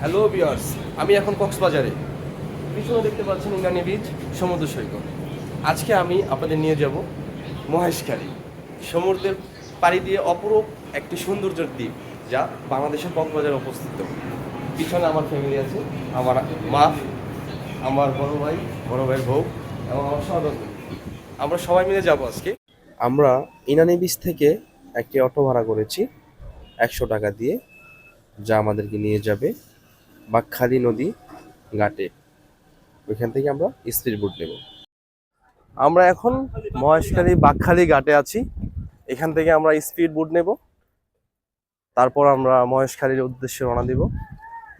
Hello বিয়ার্স আমি এখন কক্সবাজারে। পিছনে দেখতে পাচ্ছেন ইন্দ্রাণী বীচ সমুদ্র সৈকত। আজকে আমি আপনাদের নিয়ে যাব মহেশখালী। সমুদ্রের পাড়ি দিয়ে অপরূপ একটি সৌন্দর্যের দ্বীপ, যা বাংলাদেশের কক্সবাজারে অবস্থিত। পিছনে আমার ফ্যামিলি আছে, আমার মা, আমার বড় ভাই, বড় ভাইয়ের বউ, এবং আমার সহদর্মী আমরা সবাই মিলে যাব আজকে। আমরা ইনানি বীচ থেকে একটি অটো ভাড়া করেছি, একশো টাকা দিয়ে, যা আমাদেরকে নিয়ে যাবে বাকখালি নদী ঘাটে। ওইখান থেকে আমরা স্পিড বোট নেব। আমরা এখন মহেশখালী বাকখালি ঘাটে আছি। এখান থেকে আমরা স্পিড বোট নেব। তারপর আমরা মহেশখালীর উদ্দেশ্যে রওনা দিব।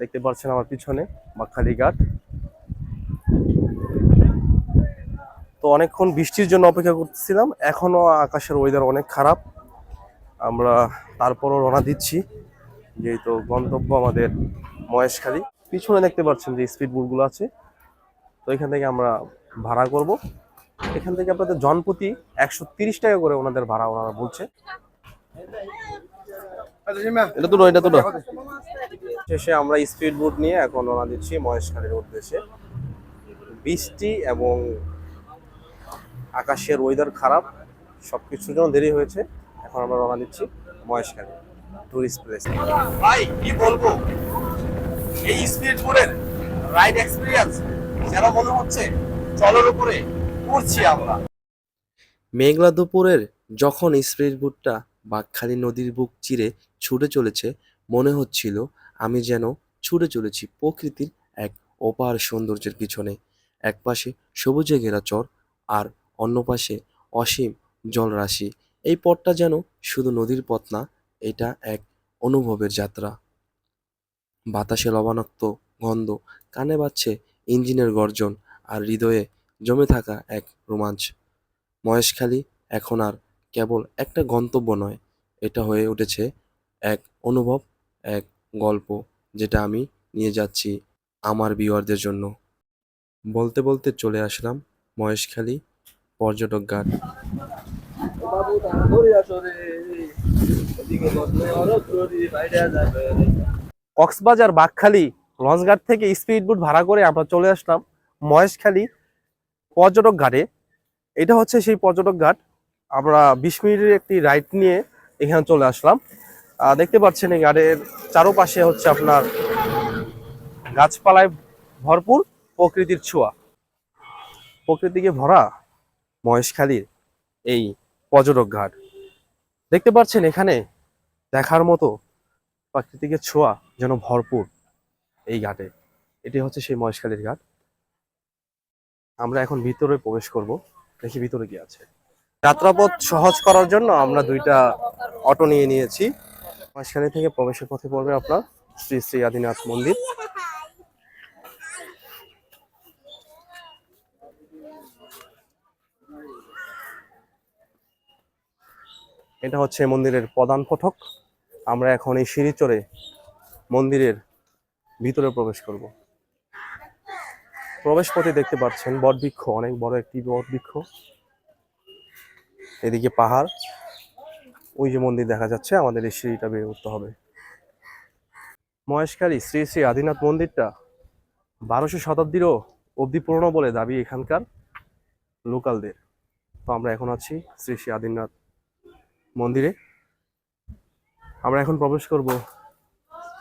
দেখতে পাচ্ছেন আমার পিছনে বাকখালি ঘাট। তো অনেকক্ষণ বৃষ্টির জন্য অপেক্ষা করতেছিলাম। এখনও আকাশের ওয়েদার অনেক খারাপ। আমরা তারপরও রওনা দিচ্ছি। যেহেতু গন্তব্য আমাদের মহেশখালী পিছনে দেখতে পাচ্ছেন যে স্পিড বোটগুলো আছে। তো এখান থেকে আমরা ভাড়া করব। এখান থেকে আপনাদের জনপ্রতি একশো তিরিশ টাকা করে ওনাদের ভাড়া ওনারা বলছে। এটা তো নয়, এটা তো শেষে আমরা স্পিড বোট নিয়ে এখন রওনা দিচ্ছি মহেশখালীর উদ্দেশ্যে। বৃষ্টি এবং আকাশের ওয়েদার খারাপ সব কিছুর জন্য দেরি হয়েছে। এখন আমরা রওনা দিচ্ছি মহেশখালী টুরিস্ট প্লেস ভাই কি বলব? এই স্পিড বোটের রাইড এক্সপিরিয়েন্স যেন মনে হচ্ছে জলের উপরে উড়ছি আমরা। মেঘলা দুপুরের যখন স্পিড বোটটা বাঁকখালী নদীর বুক চিরে ছুটে চলেছে, মনে হচ্ছিল আমি যেন ছুটে চলেছি প্রকৃতির এক অপার সৌন্দর্যের পিছনে। এক পাশে সবুজে ঘেরা চর আর অন্য পাশে অসীম জলরাশি। এই পথটা যেন শুধু নদীর পথ না, এটা এক অনুভবের যাত্রা। বাতাসে লবণাক্ত গন্ধ, কানে বাজছে ইঞ্জিনের গর্জন আর হৃদয়ে জমে থাকা এক রোমাঞ্চ। মহেশখালী এখন আর কেবল একটা গন্তব্য নয়, এটা হয়ে উঠেছে এক অনুভব, এক গল্প, যেটা আমি নিয়ে যাচ্ছি আমার বিওয়ারদের জন্য। বলতে বলতে চলে আসলাম মহেশখালী পর্যটক ঘাট কক্সবাজার বাকখালী লঞ্চঘাট থেকে স্পিড বোট ভাড়া করে আমরা চলে আসলাম মহেশখালী পর্যটক ঘাটে। এটা হচ্ছে সেই পর্যটক ঘাট। আমরা বিশ মিনিটের একটি রাইড নিয়ে এখানে চলে আসলাম। দেখতে পাচ্ছেন এই ঘাটের চারোপাশে হচ্ছে আপনার গাছপালায় ভরপুর প্রকৃতির ছোঁয়া। প্রকৃতিকে ভরা মহেশখালীর এই পর্যটক ঘাট। দেখতে পাচ্ছেন এখানে দেখার মতো প্রাকৃতিকের ছোঁয়া। যেন ভরপুর এই ঘাটে। এটি হচ্ছে সেই মহেশখালীর ঘাট। আমরা এখন ভিতরে প্রবেশ করব। দেখি ভিতরে কি আছে। যাত্রাপথ সহজ করার জন্য আমরা দুইটা অটো নিয়ে নিয়েছি। মহেশখালী থেকে প্রবেশের পথে পড়বে আপনার শ্রী শ্রী আদিনাথ মন্দির। এটা হচ্ছে মন্দিরের প্রধান ফটক। আমরা এখন এই সিঁড়ি চড়ে মন্দিরের ভিতরে প্রবেশ করব। প্রবেশ পথে দেখতে পাচ্ছেন বটবৃক্ষ, অনেক বড় একটি বটবৃক্ষ। এদিকে পাহাড়, ওই যে মন্দির দেখা যাচ্ছে, আমাদের এই সিঁড়িটা বেয়ে উঠতে হবে। মহেশখালী, শ্রী শ্রী আদিনাথ মন্দিরটা বারোশো শতাব্দীরও অবধি পুরনো বলে দাবি এখানকার লোকালদের। তো আমরা এখন আছি শ্রী শ্রী আদিনাথ মন্দিরে। আমরা এখন প্রবেশ করব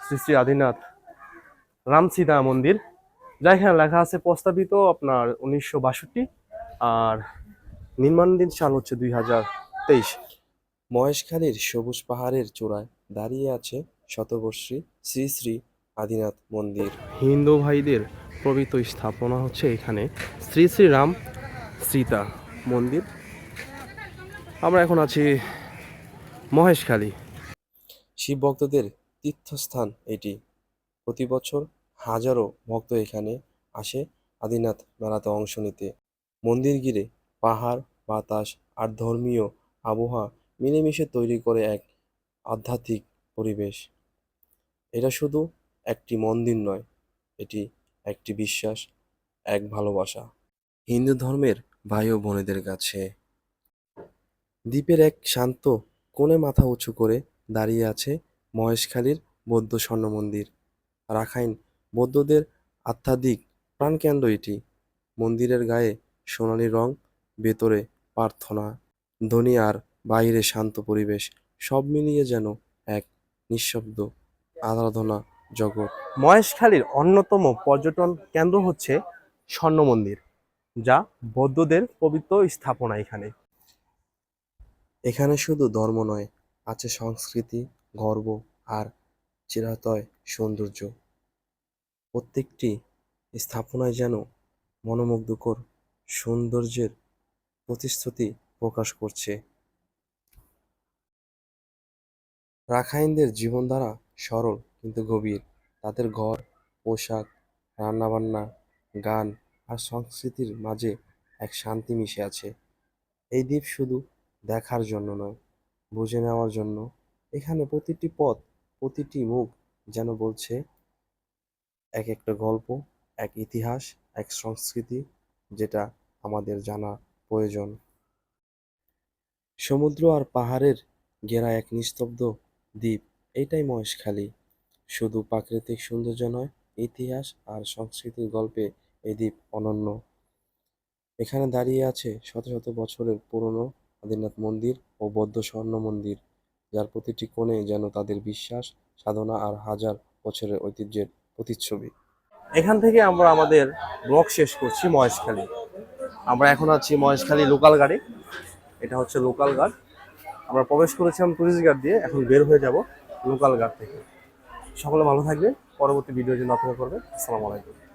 শ্রী শ্রী আদিনাথ রামসীতা মন্দির। যা এখানে লেখা আছে, প্রস্তাবিত আপনার উনিশশো বাষট্টি আর নির্মাণাধীন সাল হচ্ছে দুই হাজার তেইশ। মহেশখালীর সবুজ পাহাড়ের চূড়ায় দাঁড়িয়ে আছে শতবর্ষী শ্রী শ্রী আদিনাথ মন্দির। হিন্দু ভাইদের পবিত্র স্থাপনা হচ্ছে এখানে শ্রী শ্রী রাম সীতা মন্দির। আমরা এখন আছি মহেশখালী। শিব ভক্তদের তীর্থস্থান এটি। প্রতি বছর হাজারো ভক্ত এখানে আসে আদিনাথ মেলাতে অংশ নিতে। মন্দির ঘিরে পাহাড়, বাতাস আর ধর্মীয় আবহাওয়া মিলেমিশে তৈরি করে এক আধ্যাত্মিক পরিবেশ। এটা শুধু একটি মন্দির নয়, এটি একটি বিশ্বাস, এক ভালোবাসা। হিন্দু ধর্মের ভাই ও বোনেদের কাছে। দ্বীপের এক শান্ত কোণে মাথা উঁচু করে দাঁড়িয়ে আছে মহেশখালীর বৌদ্ধ স্বর্ণ মন্দির। রাখাইন বৌদ্ধদের আধ্যাত্মিক প্রাণকেন্দ্র এটি। মন্দিরের গায়ে সোনালি রং, ভেতরে প্রার্থনা, ধ্বনি আর বাইরে শান্ত পরিবেশ, সব মিলিয়ে যেন এক নিঃশব্দ আরাধনা জগৎ। মহেশখালীর অন্যতম পর্যটন কেন্দ্র হচ্ছে স্বর্ণ মন্দির, যা বৌদ্ধদের পবিত্র স্থাপনা এখানে। এখানে শুধু ধর্ম নয়, আছে সংস্কৃতি গর্ব আর চিরাতয় সৌন্দর্য। প্রত্যেকটি স্থাপনায় যেন মনোমুগ্ধকর সৌন্দর্যের প্রতিশ্রুতি প্রকাশ করছে। রাখাইনদের জীবনধারা সরল কিন্তু গভীর। তাদের ঘর, পোশাক, রান্নাবান্না, গান আর সংস্কৃতির মাঝে এক শান্তি মিশে আছে। এই দ্বীপ শুধু দেখার জন্য নয়, বুঝে নেওয়ার জন্য এখানে প্রতিটি পথ, প্রতিটি মুখ যেন বলছে এক একটা গল্প, এক ইতিহাস, এক সংস্কৃতি যেটা আমাদের জানা প্রয়োজন। সমুদ্র আর পাহাড়ের ঘেরা এক নিস্তব্ধ দ্বীপ, এটাই মহেশখালী শুধু প্রাকৃতিক সৌন্দর্য নয়, ইতিহাস আর সংস্কৃতির গল্পে এই দ্বীপ অনন্য। এখানে দাঁড়িয়ে আছে শত শত বছরের পুরনো আদিনাথ মন্দির ও বৌদ্ধ স্বর্ণ মন্দির। যার প্রতিটি কোণে যেন তাদের বিশ্বাস, সাধনা আর হাজার বছরের ঐতিহ্যের প্রতিচ্ছবি। এখান থেকে আমরা আমাদের ব্লগ শেষ করছি মহেশখালী। আমরা এখন আছি মহেশখালী লোকাল গাড়ি। এটা হচ্ছে লোকাল গার্ড আমরা প্রবেশ করেছিলাম টুরিস্ট গার্ড দিয়ে, এখন বের হয়ে যাব লোকাল গার্ড থেকে। সকলে ভালো থাকবে পরবর্তী ভিডিওর জন্য অপেক্ষা করবে আসসালামু আলাইকুম।